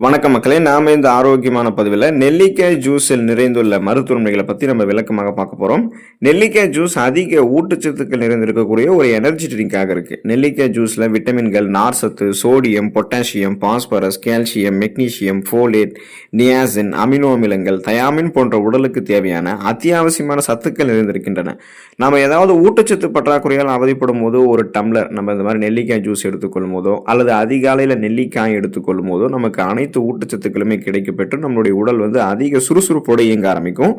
வணக்கம் மக்களே நாம இந்த ஆரோக்கியமான பதிவில் நெல்லிக்காய் ஜூஸில் நிறைந்துள்ள மருத்துவமனைகளை பற்றி நம்ம விளக்கமாக பார்க்க போகிறோம் நெல்லிக்காய் ஜூஸ் அதிக ஊட்டச்சத்துக்கள் நிறைந்திருக்கக்கூடிய ஒரு எனர்ஜி ட்ரிங்காக இருக்குது நெல்லிக்காய் ஜூஸில் விட்டமின்கள் நார்சத்து sodium potassium phosphorus calcium magnesium folate niacin amino அமிலங்கள் தயாமின் போன்ற உடலுக்கு தேவையான அத்தியாவசியமான சத்துக்கள் நிறைந்திருக்கின்றன. நம்ம ஏதாவது ஊட்டச்சத்து பற்றாக்குறையால் அவதிப்படும் போது ஒரு டம்ளர் நம்ம இந்த மாதிரி நெல்லிக்காய் ஜூஸ் எடுத்துக்கொள்ளும் போதோ அல்லது அதிகாலையில் நெல்லிக்காய் எடுத்துக்கொள்ளும் போதோ நமக்கு அனைத்து ஊட்டச்சத்துக்களுமே கிடைக்கப்பெற்று நம்மளுடைய உடல் வந்து அதிக சுறுசுறுப்போடு இயங்க ஆரம்பிக்கும்.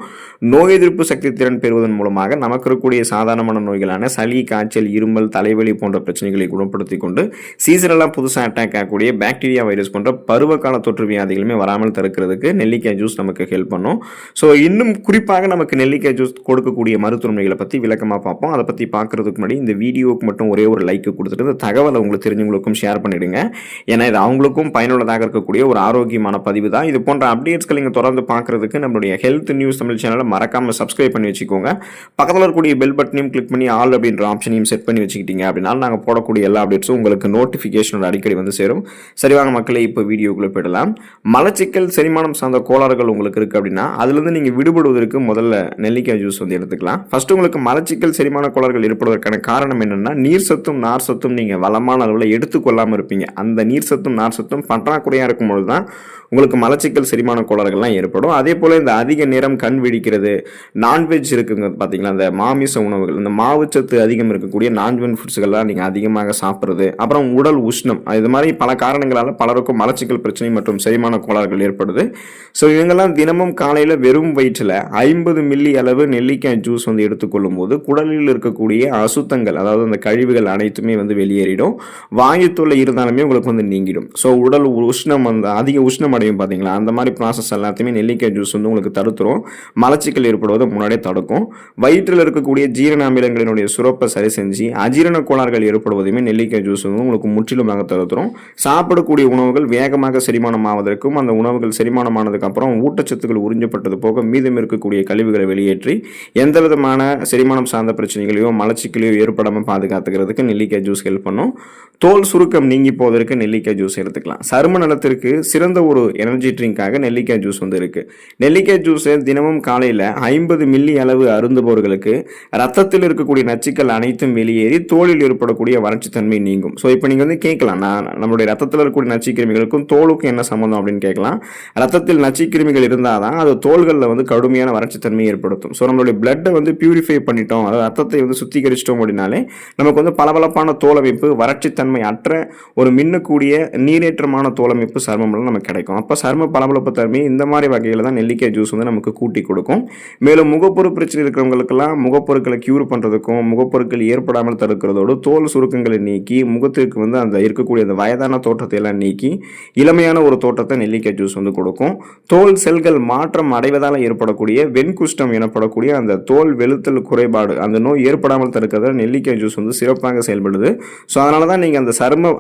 நோய் எதிர்ப்பு சக்தி திறன் பெறுவதன் மூலமாக நமக்கு இருக்கக்கூடிய சாதாரணமான நோய்களான சளி காய்ச்சல் இருமல் தலைவலி போன்ற பிரச்சனைகளை குணப்படுத்தி கொண்டு சீசனலாக புதுசாக அட்டாக் ஆகக்கூடிய பாக்டீரியா வைரஸ் போன்ற பருவகால தொற்று வியாதிகளுமே வராமல் தடுக்கிறதுக்கு நெல்லிக்காய் ஜூஸ் நமக்கு ஹெல்ப் பண்ணும். ஸோ இன்னும் குறிப்பாக நமக்கு நெல்லிக்காய் ஜூஸ் கொடுக்கக்கூடிய மருத்துவமனைகளை பற்றி விளக்கமாக பார்ப்போம். அதை பற்றி பார்க்கறதுக்கு முன்னாடி இந்த வீடியோவுக்கு மட்டும் ஒரே ஒரு லைக் கொடுத்துட்டு இந்த தகவலை உங்களுக்கு தெரிஞ்சவங்களுக்கும் ஷேர் பண்ணிடுங்க. ஏன்னா இது அவங்களுக்கும் பயனுள்ளதாக இருக்கக்கூடிய ஒரு ஆரோக்கியமான பதிவு தான். இது போன்ற அப்டேட்ஸ்கள் நீங்கள் தொடர்ந்து பார்க்குறதுக்கு நம்மளுடைய ஹெல்த் நியூஸ் தமிழ் சேனலை மறக்காமல் சப்ஸ்கிரைப் பண்ணி வச்சுக்கோங்க. பக்கத்தில் இருக்கக்கூடிய பெல் பட்டனையும் கிளிக் பண்ணி ஆல் அப்படின்ற ஆப்ஷனையும் செட் பண்ணி வச்சுக்கிட்டீங்க அப்படின்னா நாங்கள் போடக்கூடிய எல்லா அப்டேட்ஸும் உங்களுக்கு நோட்டிஃபிகேஷனோட அடிக்கடி வந்து சேரும். சரிவாங்க மக்களே இப்போ வீடியோக்குள்ளே போயிடலாம். மலச்சிக்கல் செரிமானம் சார்ந்த கோளாறுகள் உங்களுக்கு இருக்குது அப்படின்னா அதுலேருந்து நீங்கள் விடுபடுவதற்கு முதல்ல நெல்லிக்காய் ஜூஸ் வந்து எடுத்துக்கலாம். ஃபர்ஸ்ட் உங்களுக்கு மலச்சிக்கல் செரிமான கோளாறுகள் ஏற்படுவதற்கான காரணம் என்னென்னா நீர் சத்தும் நார் சத்தும் நீங்கள் வளமான அளவில் எடுத்துக்கொள்ளாமல் இருப்பீங்க. அந்த நீர் சத்தும் நார் சத்தும் பற்றாக்குறையாக இருக்கும்பொழுது தான் உங்களுக்கு மலச்சிக்கல் செரிமான கோளாறுகள்லாம் ஏற்படும். அதே போல் இந்த அதிக நேரம் கண் விழிக்கிறது நான்வெஜ் இருக்குங்க பார்த்தீங்களா அந்த மாமிச உணவுகள் இந்த மாவுச்சத்து அதிகம் இருக்கக்கூடிய நான்வெஜ் ஃபுட்ஸுகள்லாம் நீங்கள் அதிகமாக சாப்பிட்றது. அப்புறம் உடல் உஷ்ணம் இது மாதிரி பல காரணங்களால் பலருக்கும் மலச்சிக்கல் பிரச்சனை மற்றும் செரிமான கோளாறுகள் ஏற்படுது. ஸோ இவங்கெல்லாம் தினமும் காலையில் வெறும் வயிற்றில் ஐம்பது மில்லி அளவு நெல்லிக்காய் ஜூஸ் வந்து எடுத்துக்கொள்ளும் போது குடலில் இருக்கக்கூடிய அசுத்தங்கள் அதாவது அந்த கழிவுகள் அனைத்துமே வந்து வெளியேறிடும். வாயு தொல்லை இருந்தாலுமே உங்களுக்கு வந்து நீங்கிடும். ஸோ உடல் உஷ்ணம் வந்து அதிக உஷ்ணம் அடையும் பார்த்தீங்களா அந்த மாதிரி ப்ராசஸ் எல்லாத்தையுமே நெல்லிக்காய் ஜூஸ் வந்து உங்களுக்கு தடுத்துரும். மலச்சிக்கல் ஏற்படுவதை முன்னாடியே தடுக்கும். வயிற்றில் இருக்கக்கூடிய ஜீரண அமிலங்களினுடைய சுரப்பை சரி செஞ்சு அஜீரண கோளாறுகள் ஏற்படுவதையுமே நெல்லிக்காய் ஜூஸ் வந்து உங்களுக்கு முற்றிலுமாக தடுத்துரும். சாப்பிடக்கூடிய உணவுகள் வேகமாக செரிமானம் ஆவதற்கும் அந்த உணவுகள் செரிமானமானதுக்கு அப்புறம் ஊட்டச்சத்துக்கள் உறிஞ்சப்பட்டது போக மீதம் இருக்கக்கூடிய கழிவுகளை வெளியேற்றி எந்த விதமான செரிமானம் சார்ந்த பிரச்சனைகளையோ மலச்சிக்கலையோ ஏற்படாமல் பாதுகாத்துக்கிறதுக்கு நெல்லிக்காய் ஜூஸ் ஹெல்ப் பண்ணும். தோல் சுருக்கம் நீங்கி போவதற்கு நெல்லிக்காய் ஜூஸ் எடுத்துக்கலாம். சரும நலத்திற்கு சிறந்த ஒரு எனர்ஜி ட்ரிங்காக நெல்லிக்காய் ஜூஸ் வந்து இருக்குது நெல்லிக்காய் ஜூஸை தினமும் காலையில் ஐம்பது மில்லி அளவு அருந்துபவர்களுக்கு ரத்தத்தில் இருக்கக்கூடிய நச்சுக்கள் அனைத்தும் வெளியேறி தோலில் ஏற்படக்கூடிய வறட்சித்தன்மை நீங்கும். ஸோ இப்போ நீங்கள் வந்து கேட்கலாம் நான் நம்மளுடைய ரத்தத்தில் இருக்கக்கூடிய நச்சுக்கிருமிகளுக்கும் தோலுக்கும் என்ன சம்மந்தம் அப்படின்னு கேட்கலாம். ரத்தத்தில் நச்சுக்கிருமிகள் இருந்தால் தான் அது தோள்களில் வந்து கடுமையான வறட்சித்தன்மை ஏற்படுத்தும். ஸோ நம்மளுடைய பிளட்டை வந்து பியூரிஃபை பண்ணிட்டோம் அதாவது ரத்தத்தை வந்து சுத்திகரிச்சிட்டோம் அப்படின்னாலே நமக்கு வந்து பளபளப்பான தோலமைப்பு வறட்சித்தன்மை அற்ற ஒரு மின்னக்கூடிய நீரேற்றமான தோலமைப்பு சர்மம்லாம் நமக்கு கிடைக்கும். அப்போ சரும பளபளப்பு தன்மை இந்த மாதிரி வகையில் தான் நெல்லிக்காய் ஜூஸ் வந்து நமக்கு கூட்டி கொடுக்கும். மேலும் முகப்பொரு பிரச்சனை இருக்கிறவங்களுக்கெல்லாம் முகப்பொருட்களை க்யூர் பண்ணுறதுக்கும் முகப்பொருட்கள் ஏற்படாமல் தடுக்கிறதோடு தோல் சுருக்கங்களை நீக்கி முகத்திற்கு வந்து அந்த இருக்கக்கூடிய அந்த வயதான தோற்றத்தை எல்லாம் நீக்கி இளமையான ஒரு தோற்றத்தை நெல்லிக்காய் ஜூஸ் வந்து கொடுக்கும். தோல் செல்கள் மாற்றம் அடைவதால் ஏற்படக்கூடிய வெண்குஷ்டம் எனப்படக்கூடிய அந்த தோல் வெளுத்தல் குறைபாடு அந்த நோய் ஏற்படாமல் தடுக்கிறத நெல்லிக்காய் ஜூஸ் வந்து சிறப்பாக செயல்படுது. ஸோ அதனால தான் நீங்கள் அந்த சரும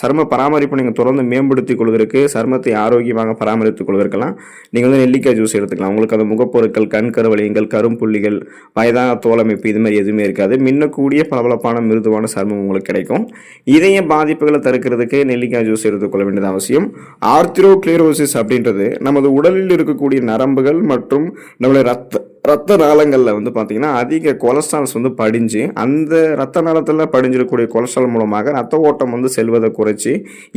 சரும பராமரிப்பு நீங்கள் தொடர்ந்து மேம்படுத்திக் கொள்வதற்கு சருமத்தை ஆரோக்கியமாக பராமரித்துக் கொள்வதற்கெல்லாம் நீங்கள் வந்து நெல்லிக்காய் ஜூஸ் எடுத்துக்கலாம். உங்களுக்கு அந்த முகப்பொருட்கள் கண் கருவளையங்கள் கரும்புள்ளிகள் வயதான தோலமைப்பு இது மாதிரி எதுவுமே இருக்காது. மின்னக்கூடிய பளபளப்பான மிருதுவான சருமம் உங்களுக்கு கிடைக்கும். இதய பாதிப்புகளை தடுக்கிறதுக்கு நெல்லிக்காய் ஜூஸ் எடுத்துக்கொள்ள வேண்டியது அவசியம். ஆர்த்திரோ கிளியரோசிஸ் அப்படின்றது நமது உடலில் இருக்கக்கூடிய நரம்புகள் மற்றும் நம்மளுடைய ரத்த ரத்த நாளங்களில் வந்து பார்த்தீங்கன்னா அதிக கொலஸ்ட்ரால்ஸ் வந்து படிஞ்சு அந்த ரத்த நாளத்தில் படிஞ்சிருக்கக்கூடிய கொலஸ்ட்ரால் மூலமாக ரத்த ஓட்டம் வந்து செல்வதை குறைச்சி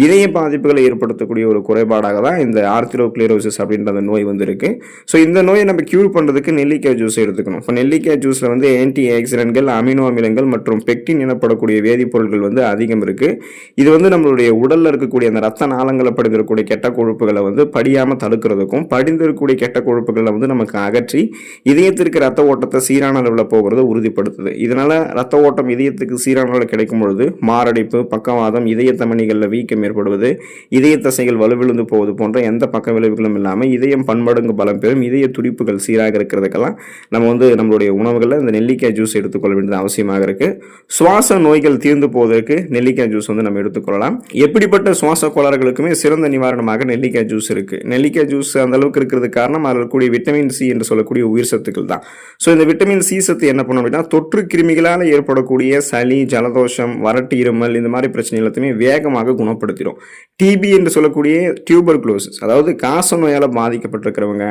இதய பாதிப்புகளை ஏற்படுத்தக்கூடிய ஒரு குறைபாடாக தான் இந்த ஆர்த்திரோக்ளியரோசிஸ் அப்படின்ற அந்த நோய் வந்து இருக்கு. ஸோ இந்த நோயை நம்ம க்யூர் பண்ணுறதுக்கு நெல்லிக்காய் ஜூஸ் எடுத்துக்கணும். இப்போ நெல்லிக்காய் ஜூஸில் வந்து ஆன்டி ஆக்சிடென்ட்கள் அமினோ அமிலங்கள் மற்றும் பெக்டின் எனப்படக்கூடிய வேதிப்பொருட்கள் வந்து அதிகம் இருக்குது இது வந்து நம்மளுடைய உடலில் இருக்கக்கூடிய அந்த ரத்த நாளங்களை படிந்திருக்கக்கூடிய கெட்ட கொழுப்புகளை வந்து படியாமல் தடுக்கிறதுக்கும் படிந்திருக்கக்கூடிய கெட்ட கொழுப்புகளை வந்து நமக்கு அகற்றி இது இதயத்திற்கு ரத்த ஓட்டத்தை சீரான அளவில் போகிறத உறுதிப்படுத்துது. இதனால் ரத்த ஓட்டம் இதயத்துக்கு சீரான அளவில் கிடைக்கும் பொழுது மாரடைப்பு பக்கவாதம் இதய தமணிகளில் வீக்கம் ஏற்படுவது இதய தசைகள் வலுவிழுந்து போவது போன்ற எந்த பக்க விளைவுகளும் இல்லாமல் இதயம் பன்மடங்கு பலம் பெறும் இதய துடிப்புகள் சீராக இருக்கிறதுக்கெல்லாம் நம்ம வந்து நம்மளுடைய உணவுகளில் இந்த நெல்லிக்காய் ஜூஸ் எடுத்துக்கொள்ள வேண்டியது அவசியமாக இருக்குது சுவாச நோய்கள் தீர்ந்து போவதற்கு நெல்லிக்காய் ஜூஸ் வந்து நம்ம எடுத்துக்கொள்ளலாம். எப்படிப்பட்ட சுவாச கோளாறுகளுக்குமே சிறந்த நிவாரணமாக நெல்லிக்காய் ஜூஸ் இருக்குது நெல்லிக்காய் ஜூஸ் அந்த அளவுக்கு இருக்கிறது காரணம் அதில் கூடிய விட்டமின் சி என்று சொல்லக்கூடிய உயிர் சத்து சத்துக்கள் தான். ஸோ இந்த விட்டமின் சி சத்து என்ன பண்ணும் அப்படின்னா தொற்று கிருமிகளால் ஏற்படக்கூடிய சளி ஜலதோஷம் வறட்டு இருமல் இந்த மாதிரி பிரச்சனை எல்லாத்தையுமே வேகமாக குணப்படுத்திடும். டிபி என்று சொல்லக்கூடிய டியூபர் குளோசிஸ் அதாவது காச நோயால் பாதிக்கப்பட்டிருக்கிறவங்க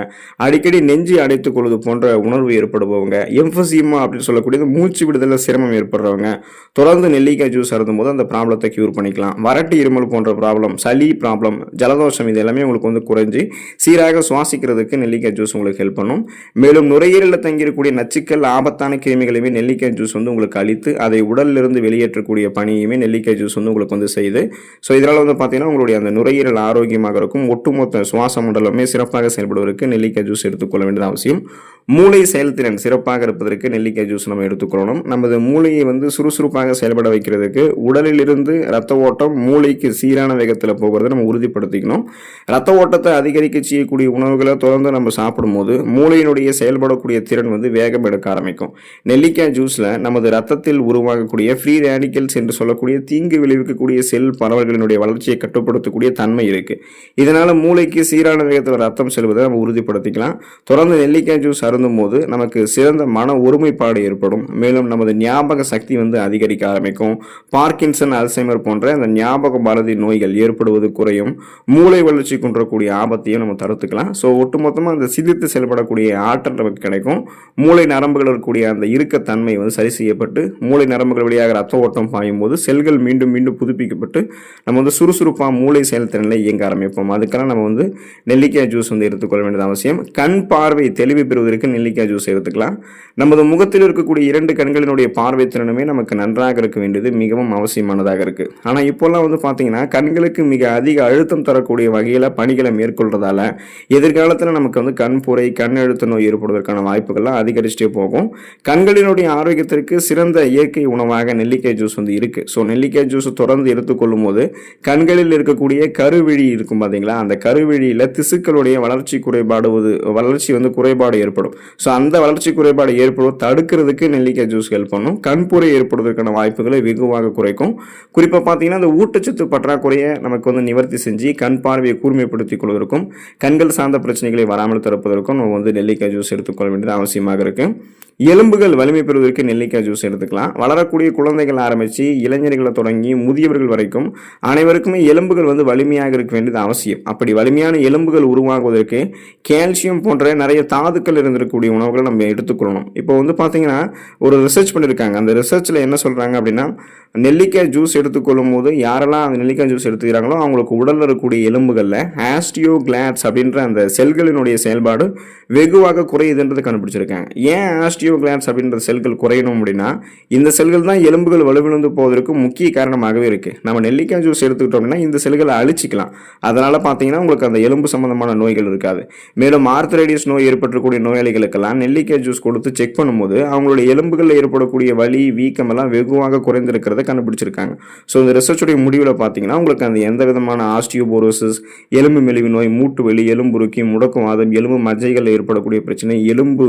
அடிக்கடி நெஞ்சு அடைத்துக் கொள்வது போன்ற உணர்வு ஏற்படுபவங்க எம்ஃபசிமா அப்படின்னு சொல்லக்கூடியது மூச்சு விடுதலில் சிரமம் ஏற்படுறவங்க தொடர்ந்து நெல்லிக்காய் ஜூஸ் அருந்தும் போது அந்த ப்ராப்ளத்தை க்யூர் பண்ணிக்கலாம். வறட்டு இருமல் போன்ற ப்ராப்ளம் சளி ப்ராப்ளம் ஜலதோஷம் இது எல்லாமே உங்களுக்கு வந்து குறைஞ்சி சீராக சுவாசிக்கிறதுக்கு நெல்லிக்காய் ஜூஸ் உங்களுக்கு ஹெல்ப் பண்ணும். மேலும் நுரையீரலில் தங்கியிருக்கக்கூடிய நச்சுக்கள் ஆபத்தான கிருமிகளையுமே நெல்லிக்காய் ஜூஸ் வந்து உங்களுக்கு அழித்து அதை உடலிலிருந்து வெளியேற்றக்கூடிய பணியுமே நெல்லிக்காய் ஜூஸ் வந்து உங்களுக்கு வந்து செய்யுது ஸோ இதனால் வந்து பார்த்தீங்கன்னா உங்களுடைய அந்த நுரையீரல் ஆரோக்கியமாக இருக்கும். ஒட்டுமொத்த சுவாச மண்டலமே சிறப்பாக செயல்படுவதற்கு நெல்லிக்காய் ஜூஸ் எடுத்துக்கொள்ள வேண்டியது அவசியம். மூளை செயல்திறன் சிறப்பாக இருப்பதற்கு நெல்லிக்காய் ஜூஸ் நம்ம எடுத்துக்கொள்ளணும். நமது மூளையை வந்து சுறுசுறுப்பாக செயல்பட வைக்கிறதுக்கு உடலிலிருந்து ரத்த ஓட்டம் மூளைக்கு சீரான வேகத்தில் போகிறத நம்ம உறுதிப்படுத்திக்கணும். ரத்த ஓட்டத்தை அதிகரிக்க செய்யக்கூடிய உணவுகளை தொடர்ந்து நம்ம சாப்பிடும்போது மூளையினுடைய செயல்படக்கூடிய திறன் வந்து வேகம் எடுக்க ஆரம்பிக்கும். நெல்லிக்காய் ஜூஸில் நமது ரத்தத்தில் உருவாகக்கூடிய ஃப்ரீ ரேடிக்கல்ஸ் என்று சொல்லக்கூடிய தீங்கு விளைவிக்கக்கூடிய செல் பரவல்களினுடைய வளர்ச்சியை கட்டுப்படுத்தக்கூடிய தன்மை இருக்குது இதனால் மூளைக்கு சீரான வேகத்தில் ரத்தம் செல்வதை நம்ம உறுதிப்படுத்திக்கலாம். தொடர்ந்து நெல்லிக்காய் ஜூஸ் அருந்தும் போது நமக்கு சிறந்த மன ஒருமைப்பாடு ஏற்படும். மேலும் நமது ஞாபக சக்தி வந்து அதிகரிக்க ஆரம்பிக்கும். பார்க்கின்சன் அல்சைமர் போன்ற அந்த ஞாபக பாரதி நோய்கள் ஏற்படுவது குறையும். மூளை வளர்ச்சி குன்றக்கூடிய ஆபத்தையும் நம்ம தடுத்துக்கலாம். ஸோ ஒட்டுமொத்தமாக அந்த சிதித்து செயல்படக்கூடிய ஆற்றல் நமக்கு கிடைக்கும். மூளை நரம்புகள் இருக்கக்கூடிய அந்த இறுக்கத்தன்மை வந்து சரி செய்யப்பட்டு மூளை நரம்புகள் வழியாக ரத்த ஓட்டம் பாயும் போது செல்கள் மீண்டும் மீண்டும் புதுப்பிக்கப்பட்டு நம்ம வந்து சுறுசுறுப்பாக மூளை செயல்திறனில் இயங்க ஆரம்பிப்போம். அதுக்கெல்லாம் நம்ம வந்து நெல்லிக்காய் ஜூஸ் வந்து எடுத்துக்கொள்ள வேண்டியது அவசியம். கண் பார்வை தெளிவு பெறுவதற்கு நெல்லிக்காய் ஜூஸ் எடுத்துக்கலாம். நமது முகத்தில் இருக்கக்கூடிய இரண்டு கண்களினுடைய பார்வை திறனுமே நமக்கு நன்றாக இருக்க வேண்டியது மிகவும் அவசியமானதாக இருக்குது ஆனால் இப்போல்லாம் வந்து பார்த்தீங்கன்னா கண்களுக்கு மிக அதிக அழுத்தம் தரக்கூடிய வகையில் பணிகளை மேற்கொள்றதால எதிர்காலத்தில் நமக்கு வந்து கண் புரை கண் அழுத்த நோய் ஏற்படுவதற்கான வாய்ப்புகள்லாம் அதிகரிச்சுட்டே போகும். கண்களினுடைய ஆரோக்கியத்திற்கு சிறந்த இயற்கை உணவாக நெல்லிக்காய் ஜூஸ் வந்து இருக்குது ஸோ நெல்லிக்காய் ஜூஸ் தொடர்ந்து எடுத்துக்கொள்ளும் போது கண்களில் இருக்கக்கூடிய கருவிழி இருக்கும் பார்த்தீங்களா அந்த கருவிழியில் திசுக்களுடைய வளர்ச்சி குறைபாடு வளர்ச்சி வந்து குறைபாடு ஏற்படும். ஸோ அந்த வளர்ச்சி குறைபாடு ஏற்படும். தடுக்கிறதுக்கு நெல்லிக்காய் ஜூஸ் ஹெல்ப் பண்ணும். கண்புரை ஏற்படுவதற்கான வாய்ப்புகளை வெகுவாக குறைக்கும். குறிப்பாக பார்த்தீங்கன்னா அந்த ஊட்டச்சத்து பற்றாக்குறையை நமக்கு வந்து நிவர்த்தி செஞ்சு கண் பார்வையை கூர்மைப்படுத்திக் கொள்வதற்கும் கண்கள் சார்ந்த பிரச்சனைகளை வராமல் தடுப்பதற்கும் நம்ம வந்து நெல்லிக்காய் ஜூஸ் எடுத்துக்கொள்ள வேண்டியது அவசியமாக இருக்குது எலும்புகள் வலிமை பெறுவதற்கு நெல்லிக்காய் ஜூஸ் எடுத்துக்கலாம். வளரக்கூடிய குழந்தைகள் ஆரம்பித்து இளைஞர்களை தொடங்கி முதியவர்கள் வரைக்கும் அனைவருக்குமே எலும்புகள் வந்து வலிமையாக இருக்க வேண்டியது அவசியம். அப்படி வலிமையான எலும்புகள் உருவாகுவதற்கு கால்சியம் போன்ற நிறைய தாதுக்கள் இருந்திருக்கக்கூடிய உணவுகளை நம்ம எடுத்துக்கொள்ளணும். இப்போ வந்து பார்த்தீங்கன்னா ஒரு ரிசர்ச் பண்ணியிருக்காங்க அந்த ரிசர்ச்சில் என்ன சொல்கிறாங்க அப்படின்னா நெல்லிக்காய் ஜூஸ் எடுத்துக்கொள்ளும் போது யாரெல்லாம் அந்த நெல்லிக்காய் ஜூஸ் எடுத்துக்கிறாங்களோ அவங்களுக்கு உடலில் இருக்கக்கூடிய எலும்புகளில் ஆஸ்டியோ கிளாட்ஸ் அப்படின்ற அந்த செல்களினுடைய செயல்பாடு வெகுவாக குறையுதுன்றது கண்டுபிடிச்சிருக்காங்க. ஏன் ஆஸ்டியோ கிளாட்ஸ் அப்படின்ற செல்கள் குறையணும் அப்படின்னா இந்த செல்கள் தான் எலும்புகள் வலுவிழந்து போவதற்கு முக்கிய காரணமாகவே இருக்குது நம்ம நெல்லிக்காய் ஜூஸ் எடுத்துக்கிட்டோம் அப்படின்னா இந்த செல்களை அழிச்சிக்கலாம். அதனால் பார்த்தீங்கன்னா உங்களுக்கு அந்த எலும்பு சம்பந்தமான நோய்கள் இருக்காது. மேலும் ஆர்த்தரைடிஸ் நோய் ஏற்பட்டக்கூடிய நோயாளிகளுக்கெல்லாம் நெல்லிக்காய் ஜூஸ் கொடுத்து செக் பண்ணும்போது அவங்களுடைய எலும்புகளில் ஏற்படக்கூடிய வலி வீக்கம் எல்லாம் வெகுவாக குறைந்திருக்கிறத கண்டுபிடிச்சிருக்காங்க. ஸோ இந்த ரிசர்ச்சுடைய முடிவில் பார்த்தீங்கன்னா உங்களுக்கு அந்த எந்த விதமான ஆஸ்டியோபோரோசிஸ் எலும்பு மெலிவு நோய் மூட்டு வலி எலும்புருக்கி முடக்குவாதம் எலும்பு மஜ்ஜைகள் ஏற்படக்கூடிய பிரச்சனை எலும்பு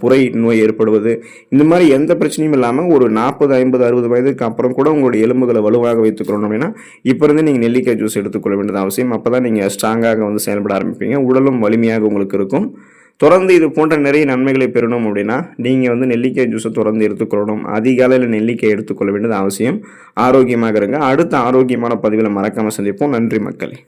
புரை நோய் ஏற்படுவது. இந்த மாதிரி எந்த பிரச்சனையும் இல்லாமல் ஒரு நாற்பது ஐம்பது அறுபது வயதுக்கு அப்புறம் கூட உங்களுடைய எலும்புகளை வலுவாக வைத்துக்கணும் அப்படின்னா இப்போ இருந்து நீங்கள் நெல்லிக்காய் ஜூஸ் எடுத்துக்கொள்ள வேண்டியது அவசியம். அப்போ தான் நீங்கள் ஸ்ட்ராங்காக வந்து செயல்பட ஆரம்பிப்பீங்க. உடலும் வலிமையாக உங்களுக்கு இருக்கும். தொடர்ந்து இது போன்ற நிறைய நன்மைகளை பெறணும் அப்படின்னா நீங்கள் வந்து நெல்லிக்காய் ஜூஸை தொடர்ந்து எடுத்துக்கொள்ளணும். அதிகாலையில் நெல்லிக்காய் எடுத்துக்கொள்ள வேண்டியது அவசியம். ஆரோக்கியமாக இருங்க. அடுத்த ஆரோக்கியமான பதிவில் மறக்காமல் சந்திப்போம். நன்றி மக்களே.